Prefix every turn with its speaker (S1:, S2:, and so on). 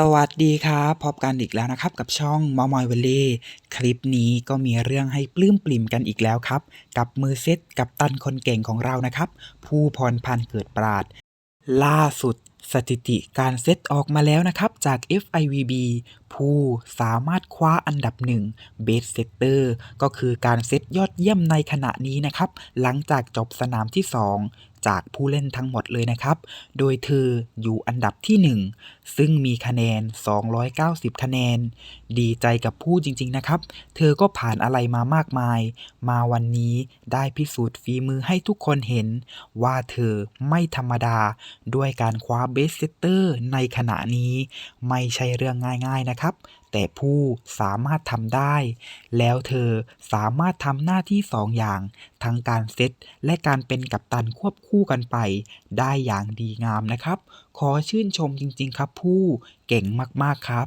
S1: สวัสดีครับพบกันอีกแล้วนะครับ กับช่องมอมอยเวลเล่คลิปนี้ก็มีเรื่องให้ปลื้มปลิ่มกันอีกแล้วครับ กับมือเซตกับตันคนเก่งของเรานะครับ ผู้พรพันธ์เกิดปราด ล่าสุดสถิติการเซตออกมาแล้วนะครับ จาก FIVB ผู้สามารถคว้าอันดับหนึ่งเบสเซตเตอร์ก็คือการเซตยอดเยี่ยมในขณะนี้นะครับ หลังจากจบสนามที่ 2 จากผู้เล่นทั้งหมดเลยนะครับ โดยเธออยู่อันดับที่ 1 ซึ่งมีคะแนน 290 คะแนน ดีใจกับผู้จริง ๆ นะครับ เธอก็ผ่านอะไรมามากมาย มาวันนี้ได้พิสูจน์ฝีมือให้ทุกคนเห็น ว่าเธอไม่ธรรมดา ด้วยการคว้าเบสเซตเตอร์ในขณะนี้ ไม่ใช่เรื่องง่าย ๆ นะครับแต่ผู้สามารถทำได้ แล้วเธอสามารถทำหน้าที่สองอย่าง ทั้งการเซตและการเป็นกัปตันควบคู่กันไป ได้อย่างดีงามนะครับ ขอชื่นชมจริงๆครับผู้เก่งมากๆครับ